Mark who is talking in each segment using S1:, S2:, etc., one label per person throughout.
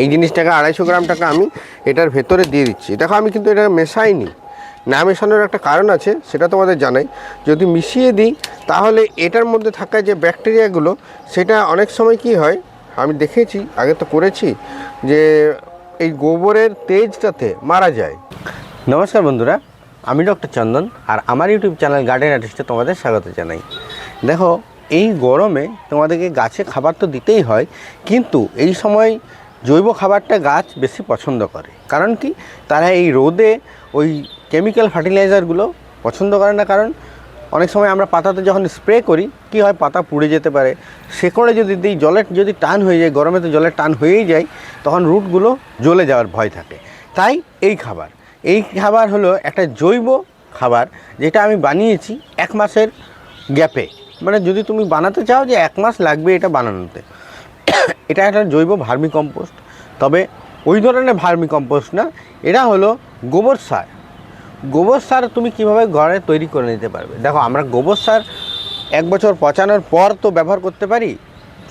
S1: এই জিনিসটাকে আড়াইশো গ্রাম টাকা আমি এটার ভেতরে দিয়ে দিচ্ছি। দেখো, আমি কিন্তু এটা মেশাইনি। না, মেশানোর একটা কারণ আছে, সেটা তোমাদের জানাই। যদি মিশিয়ে দিই, তাহলে এটার মধ্যে থাকা যে ব্যাকটেরিয়াগুলো, সেটা অনেক সময় কি হয়, আমি দেখেছি, আগে তো করেছি, যে এই গোবরের তেজটাতে মারা যায়। নমস্কার বন্ধুরা, আমি ডক্টর চন্দন, আর আমার ইউটিউব চ্যানেল গার্ডেন আর্টিস্টে তোমাদের স্বাগত জানাই। দেখো, এই গরমে তোমাদেরকে গাছে খাবার তো দিতেই হয়, কিন্তু এই সময় জৈব খাবারটা গাছ বেশি পছন্দ করে। কারণ কি? তারা এই রোদে ওই কেমিক্যাল ফার্টিলাইজারগুলো পছন্দ করে না। কারণ অনেক সময় আমরা পাতাতে যখন স্প্রে করি, কি হয়? পাতা পুড়ে যেতে পারে। শেকড়ে যদি দিই জলের যদি টান হয়ে যায় গরমে তো জলের টান হয়েই যায়, তখন রুটগুলো জ্বলে যাওয়ার ভয় থাকে। তাই এই খাবার। এই খাবার হলো একটা জৈব খাবার, যেটা আমি বানিয়েছি এক মাসের গ্যাপে মানে যদি তুমি বানাতে চাও যে এক মাস লাগবে এটা বানানোতে। এটা একটা জৈব ভার্মি কম্পোস্ট তবে ওই ধরনের ভার্মি কম্পোস্ট না, এটা হলো গোবর সার। গোবর সার তুমি কীভাবে ঘরে তৈরি করে নিতে পারবে? দেখো, আমরা গোবর সার এক বছর পচানোর পর তো ব্যবহার করতে পারি,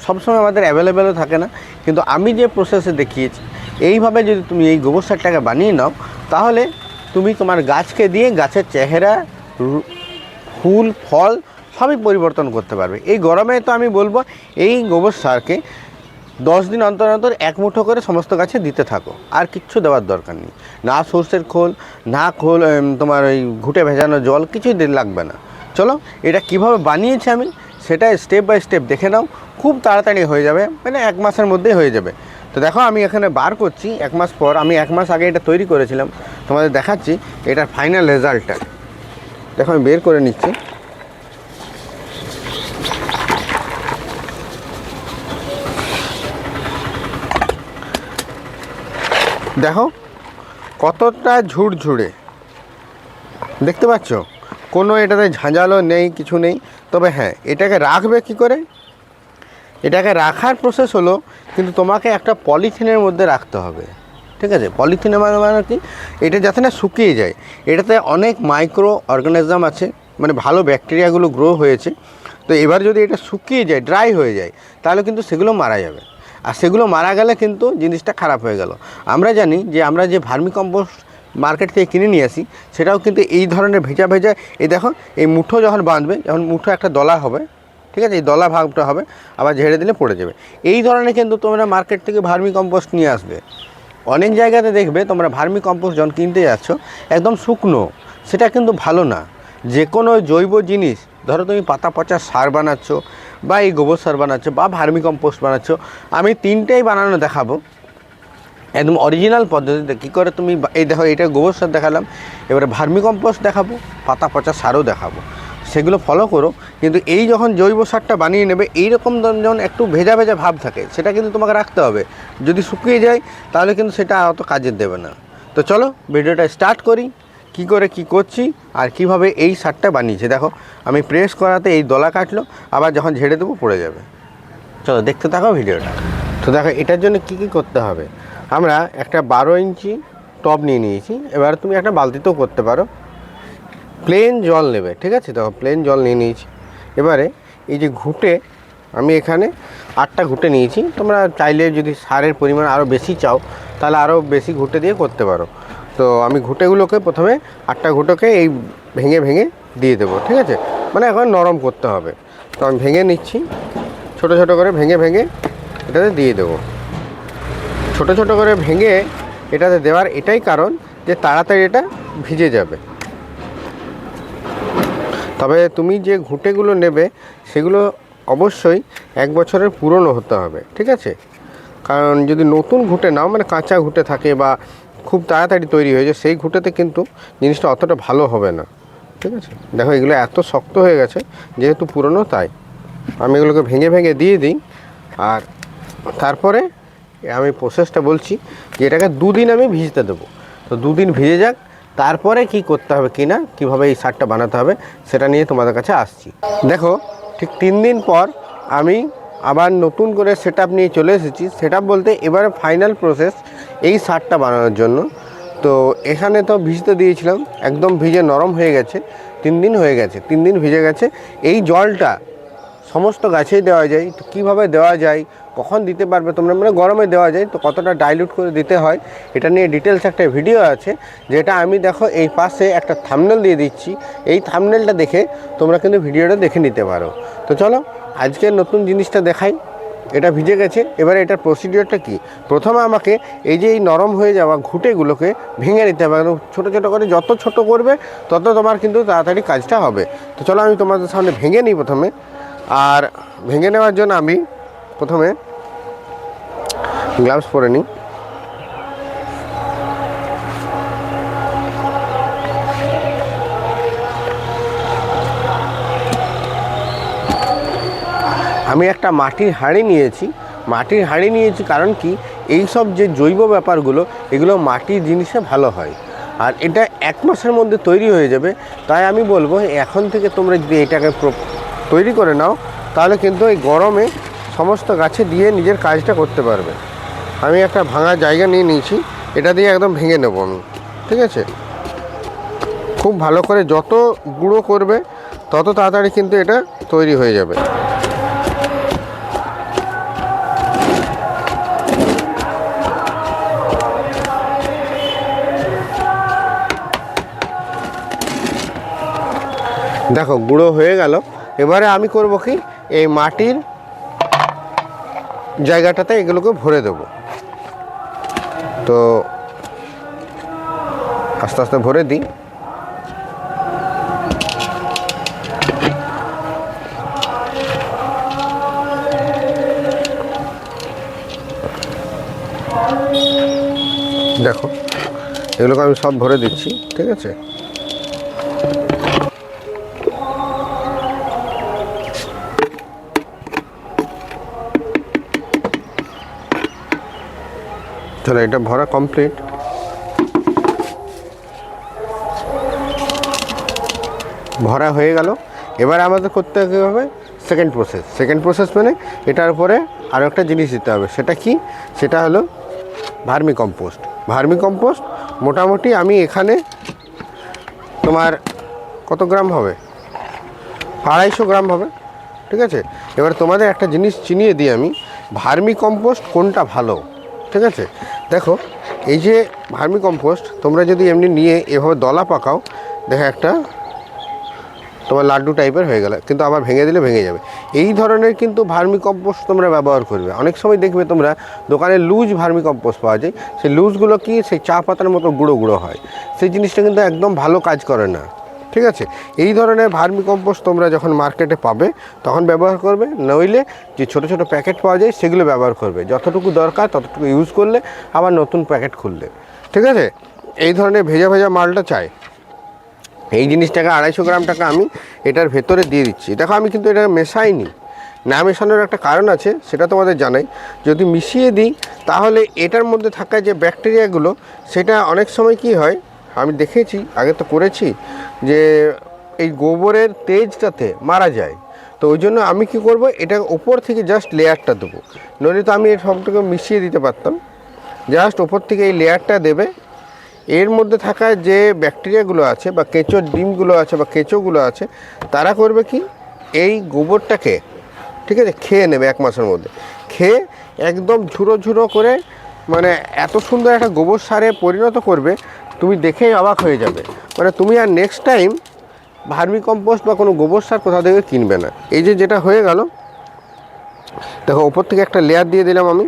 S1: সবসময় আমাদের অ্যাভেলেবেলও থাকে না। কিন্তু আমি যে প্রসেসে দেখিয়েছি, এইভাবে যদি তুমি এই গোবর সারটাকে বানিয়ে নাও, তাহলে তুমি তোমার গাছকে দিয়ে গাছের চেহারা ফুল, ফল সবই পরিবর্তন করতে পারবে। এই গরমে তো আমি বলব, এই গোবর সারকে দশ দিন অন্তর অন্তর এক মুঠো করে সমস্ত গাছে দিতে থাকো। আর কিচ্ছু দেওয়ার দরকার নেই। না সর্ষের খোল, না খোল তোমার ওই ঘুটে ভেজানো জল, কিছুই লাগবে না। চলো, এটা কীভাবে বানিয়েছি আমি সেটা স্টেপ বাই স্টেপ দেখে নাও। খুব তাড়াতাড়ি হয়ে যাবে মানে এক মাসের মধ্যেই হয়ে যাবে। তো দেখো, আমি এখানে বার করছি, এক মাস পর, আমি এক মাস আগে এটা তৈরি করেছিলাম। তোমাদের দেখাচ্ছি, এটার ফাইনাল রেজাল্টটা দেখো, আমি বের করে নিচ্ছি। দেখো, কতটা ঝুড়ঝুড়ে দেখতে পাচ্ছ? কোনো এটাতে ঝাঁঝালো নেই, কিছু নেই। তবে হ্যাঁ এটাকে রাখবে কি করে? এটাকে রাখার প্রসেস হলো, কিন্তু তোমাকে একটা পলিথিনের মধ্যে রাখতে হবে। ঠিক আছে? পলিথিনের মানে মানে কি? এটা যাতে না শুকিয়ে যায়। এটাতে অনেক মাইক্রো অর্গানিজম আছে মানে ভালো ব্যাকটেরিয়াগুলো গ্রো হয়েছে। তো এবার যদি এটা শুকিয়ে যায় ড্রাই হয়ে যায়, তাহলে কিন্তু সেগুলো মারা যাবে। আর সেগুলো মারা গেলে কিন্তু জিনিসটা খারাপ হয়ে গেল। আমরা জানি যে আমরা যে ভার্মি কম্পোস্ট মার্কেট থেকে কিনে নিয়ে আসি, সেটাও কিন্তু এই ধরনের ভেজা ভেজা, এই দেখো এই মুঠো যখন বাঁধবে, যখন মুঠো একটা দলা হবে, ঠিক আছে, এই দলা ভাগটা হবে, আবার ঝেড়ে দিলে পড়ে যাবে। এই ধরনের কিন্তু তোমরা মার্কেট থেকে ভার্মি কম্পোস্ট নিয়ে আসবে। অনেক জায়গাতে দেখবে তোমরা ভার্মি কম্পোস্ট যখন কিনতে যাচ্ছ, একদম শুকনো, সেটা কিন্তু ভালো না। যে কোনো জৈব জিনিস ধরো তুমি পাতা পচা সার বানাচ্ছ বা এই গোবর সার বানাচ্ছ বা ভার্মি কম্পোস্ট বানাচ্ছ, আমি তিনটেই বানানো দেখাবো। একদম অরিজিনাল পদ্ধতিতে কী করে তুমি এই দেখো এটা গোবর সার দেখালাম, এবারে ভার্মি কম্পোস্ট দেখাবো, পাতা পচা সারও দেখাবো। সেগুলো ফলো করো, কিন্তু এই যখন জৈব সারটা বানিয়ে নেবে, এইরকম যখন একটু ভেজা ভেজা ভাব থাকে, সেটা কিন্তু তোমাকে রাখতে হবে। যদি শুকিয়ে যায়, তাহলে কিন্তু সেটা অত কাজের দেবে না। তো চলো ভিডিওটা স্টার্ট করি। কি করে কি করছি আর কীভাবে এই সারটা বানিয়েছি। দেখো, আমি প্রেস করাতে এই দলা কাটলো, আবার যখন ঝেড়ে দেবো পড়ে যাবে। চলো, দেখতে থাকো ভিডিওটা। তো দেখো, এটার জন্য কি কি করতে হবে? আমরা একটা বারো ইঞ্চি টব নিয়ে নিয়েছি। এবার তুমি একটা বালতিতেও করতে পারো। প্লেন জল নেবে, ঠিক আছে? দেখো প্লেন জল নিয়ে নিয়েছি। এবারে এই যে ঘুটে, আমি এখানে আটটা ঘুটে নিয়েছি। তোমরা চাইলে যদি সারের পরিমাণ আরও বেশি চাও, তাহলে আরও বেশি ঘুটে দিয়ে করতে পারো। তো আমি ঘুটেগুলোকে প্রথমে আটটা ঘুটোকে এই ভেঙে ভেঙে দিয়ে দেবো, ঠিক আছে? মানে এখন নরম করতে হবে। তো আমি ভেঙে নিচ্ছি। ছোট ছোট করে ভেঙে ভেঙে এটাতে দিয়ে দেবো। ছোট ছোট করে ভেঙে এটাতে দেওয়ার এটাই কারণ যে তাড়াতাড়ি এটা ভিজে যাবে। তবে তুমি যে ঘুঁটেগুলো নেবে, সেগুলো অবশ্যই এক বছরের পুরনো হতে হবে, ঠিক আছে? কারণ যদি নতুন ঘুঁটে নাও মানে কাঁচা ঘুঁটে থাকে বা খুব তাড়াতাড়ি তৈরি হয়ে যায়। সেই ঘুঁটেতে কিন্তু জিনিসটা অতটা ভালো হবে না। ঠিক আছে? দেখো, এগুলো এত শক্ত হয়ে গেছে, যেহেতু পুরনো, তাই। আমি এগুলোকে ভেঙে ভেঙে দিয়ে দিই। আর তারপরে আমি প্রসেসটা বলছি যে, এটাকে দুদিন আমি ভিজতে দেবো। তো দুদিন ভিজে যাক, তারপরে কি করতে হবে কি না কীভাবে এই সারটা বানাতে হবে, সেটা নিয়ে তোমাদের কাছে আসছি। দেখো, ঠিক তিন দিন পর আমি আবার নতুন করে সেট নিয়ে চলে এসেছি। সেট বলতে এবারে ফাইনাল প্রসেস এই সারটা বানানোর জন্য। তো এখানে তো ভিজতে দিয়েছিলাম, একদম ভিজে নরম হয়ে গেছে, তিন দিন হয়ে গেছে, তিন দিন ভিজে গেছে। এই জলটা সমস্ত গাছেই দেওয়া যায়, তো কীভাবে দেওয়া যায়, কখন দিতে পারবে, তোমরা মানে গরমে দেওয়া যায়, তো কতটা ডাইলুট করে দিতে হয়, এটা নিয়ে ডিটেলস একটা ভিডিও আছে, যেটা আমি দেখো এই পাশে একটা থামনেল দিয়ে দিচ্ছি। এই থামনেলটা দেখে তোমরা কিন্তু ভিডিওটা দেখে নিতে পারো। তো চলো, আজকের নতুন জিনিসটা দেখাই। এটা ভিজে গেছে। এবারে এটার প্রসিডিওরটা কি? প্রথমে আমাকে এই যে এই নরম হয়ে যাওয়া ঘুঁটেগুলোকে ভেঙে নিতে হবে। এবং ছোটো ছোটো করে যত ছোট করবে, তত তোমার কিন্তু তাড়াতাড়ি কাজটা হবে। তো চলো আমি তোমাদের সামনে ভেঙে নিই প্রথমে। আর ভেঙে নেওয়ার জন্য আমি প্রথমে গ্লাভস পরে নিই। আমি একটা মাটির হাঁড়ি নিয়েছি। মাটির হাঁড়ি নিয়েছি কারণ কি? এই সব যে জৈব ব্যাপারগুলো, এগুলো মাটির জিনিসে ভালো হয়। আর এটা এক মাসের মধ্যে তৈরি হয়ে যাবে। তাই আমি বলব, এখন থেকে তোমরা যদি এটাকে তৈরি করে নাও, তাহলে কিন্তু এই গরমে সমস্ত গাছে দিয়ে নিজের কাজটা করতে পারবে। আমি একটা ভাঙা জায়গা নিয়ে নিয়েছি, এটা দিয়ে একদম ভেঙে নেব আমি। ঠিক আছে? খুব ভালো করে যত গুঁড়ো করবে, তত তাড়াতাড়ি কিন্তু এটা তৈরি হয়ে যাবে। দেখো, গুঁড়ো হয়ে গেল। এবারে আমি করব কি? এই মাটির জায়গাটাতে এগুলোকে ভরে দেব। তো আস্তে আস্তে ভরে দিই। দেখো, এগুলোকে আমি সব ভরে দিচ্ছি, ঠিক আছে? চলো এটা ভরা কমপ্লিট ভরা হয়ে গেল। এবার আমাদের করতে হবে সেকেন্ড প্রসেস সেকেন্ড প্রসেস মানে এটার উপরে আরও একটা জিনিস দিতে হবে। সেটা কি? সেটা হলো ভার্মি কম্পোস্ট ভার্মি কম্পোস্ট মোটামুটি আমি এখানে তোমার কত গ্রাম হবে? আড়াইশো গ্রাম হবে। ঠিক আছে? এবার তোমাদের একটা জিনিস চিনিয়ে দিই আমি। ভার্মি কম্পোস্ট কোনটা ভালো? ঠিক আছে? দেখো, এই যে ভার্মি কম্পোস্ট, তোমরা যদি এমনি নিয়ে এভাবে দলা পাকাও, দেখো একটা তোমার লাড্ডু টাইপের হয়ে গেল, কিন্তু আবার ভেঙে দিলে ভেঙে যাবে। এই ধরনের কিন্তু ভার্মি কম্পোস্ট তোমরা ব্যবহার করবে। অনেক সময় দেখবে তোমরা দোকানে লুজ ভার্মি কম্পোস্ট পাওয়া যায়, সেই লুজগুলো কি সেই চা পাতার মতো গুঁড়ো গুঁড়ো হয়। সেই জিনিসটা কিন্তু একদম ভালো কাজ করে না। ঠিক আছে? এই ধরনের ভার্মি কম্পোস্ট তোমরা যখন মার্কেটে পাবে, তখন ব্যবহার করবে। নইলে যে ছোট ছোট প্যাকেট পাওয়া যায়, সেগুলো ব্যবহার করবে। যতটুকু দরকার, ততটুকু ইউজ করলে আবার নতুন প্যাকেট খুললে। ঠিক আছে? এই ধরনের ভেজা ভেজা মালটা চাই। এই জিনিসটাকে আড়াইশো গ্রাম টাকা আমি এটার ভেতরে দিয়ে দিচ্ছি। দেখো, আমি কিন্তু এটা মেশাইনি। না মেশানোর একটা কারণ আছে, সেটা তোমাদের জানাই। যদি মিশিয়ে দিই, তাহলে এটার মধ্যে থাকা যে ব্যাকটেরিয়াগুলো সেটা অনেক সময় কি হয়, আমি দেখেছি, আগে তো করেছি যে এই গোবরের তেজটাতে মারা যায়। তো ওই জন্য আমি কি করব, এটা ওপর থেকে জাস্ট লেয়ারটা দেবো। নইলে তো আমি এই সবটাকে মিশিয়ে দিতে পারতাম। জাস্ট ওপর থেকে এই লেয়ারটা দেবে। এর মধ্যে থাকা যে ব্যাকটেরিয়াগুলো আছে বা কেঁচোর ডিমগুলো আছে বা কেঁচোগুলো আছে, তারা করবে কি, এই গোবরটাকে, ঠিক আছে, খেয়ে নেবে এক মাসের মধ্যে। খেয়ে একদম ঝুরো ঝুরো করে মানে এত সুন্দর একটা গোবর সারে পরিণত করবে, তুমি দেখেই অবাক হয়ে যাবে। মানে তুমি আর নেক্সট টাইম ভার্মি কম্পোস্ট বা কোনো গোবর সার কোথাও থেকে কিনবে না। এই যে যেটা হয়ে গেল, দেখো ওপর থেকে একটা লেয়ার দিয়ে দিলাম আমি,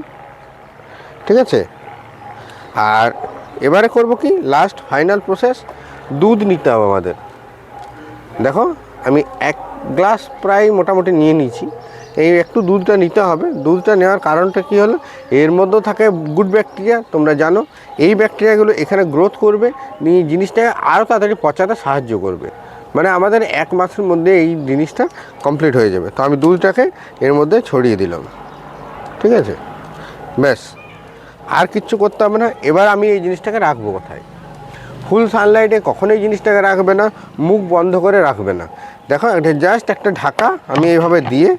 S1: ঠিক আছে? আর এবারে করব কি লাস্ট ফাইনাল প্রসেস দুধ নিতে হবে আমাদের। দেখো, আমি এক গ্লাস প্রায় মোটামুটি নিয়ে নিয়েছি। এই একটু দুধটা নিতে হবে। দুধটা নেওয়ার কারণটা কি হলো? এর মধ্যেও থাকে গুড ব্যাকটেরিয়া তোমরা জানো। এই ব্যাকটেরিয়াগুলো এখানে গ্রোথ করবে, নিয়ে জিনিসটাকে আরও তাড়াতাড়ি পচাতে সাহায্য করবে। মানে আমাদের এক মাসের মধ্যে এই জিনিসটা কমপ্লিট হয়ে যাবে। তো আমি দুধটাকে এর মধ্যে ছড়িয়ে দিলাম। ঠিক আছে? ব্যাস। আর কিচ্ছু করতে হবে না। এবার আমি এই জিনিসটাকে রাখব কোথায়? ফুল সানলাইটে কখনোই জিনিসটাকে রাখবে না। মুখ বন্ধ করে রাখবে না। দেখো, এটা জাস্ট একটা ঢাকা, আমি এইভাবে দিয়ে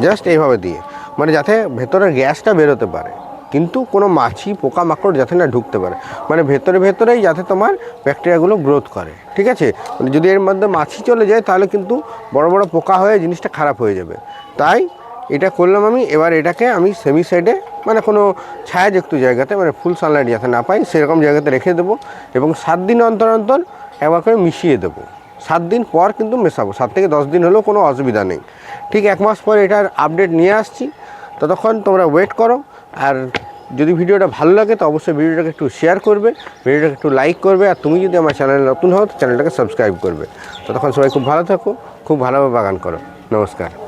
S1: জাস্ট এইভাবে দিয়ে। মানে যাতে ভেতরের গ্যাসটা বেরোতে পারে। কিন্তু কোনো মাছি, পোকামাকড় যাতে না ঢুকতে পারে। মানে ভেতরে ভেতরেই যাতে তোমার ব্যাকটেরিয়াগুলো গ্রোথ করে। ঠিক আছে? মানে যদি এর মধ্যে মাছি চলে যায়, তাহলে কিন্তু বড় বড় পোকা হয়ে জিনিসটা খারাপ হয়ে যাবে। তাই এটা করলাম আমি। এবার এটাকে আমি সেমি সাইডে মানে কোনো ছায়াযুক্ত জায়গাতে মানে ফুল সানলাইট যাতে না পাই, সেরকম জায়গাতে রেখে দেবো এবং সাত দিন অন্তর অন্তর একবার করে মিশিয়ে দেবো। সাত দিন পর কিন্তু মেশাবো। সাত থেকে দশ দিন হলেও কোনো অসুবিধা নেই। ঠিক এক মাস পর এটার আপডেট নিয়ে আসছি। ততক্ষণ তোমরা ওয়েট করো। আর যদি ভিডিওটা ভালো লাগে, তো অবশ্যই ভিডিওটাকে একটু শেয়ার করবে, ভিডিওটাকে একটু লাইক করবে। আর তুমি যদি আমার চ্যানেলে নতুন হও, তো চ্যানেলটাকে সাবস্ক্রাইব করবে। ততক্ষণ সবাই খুব ভালো থাকো, খুব ভালোভাবে বাগান করো। নমস্কার।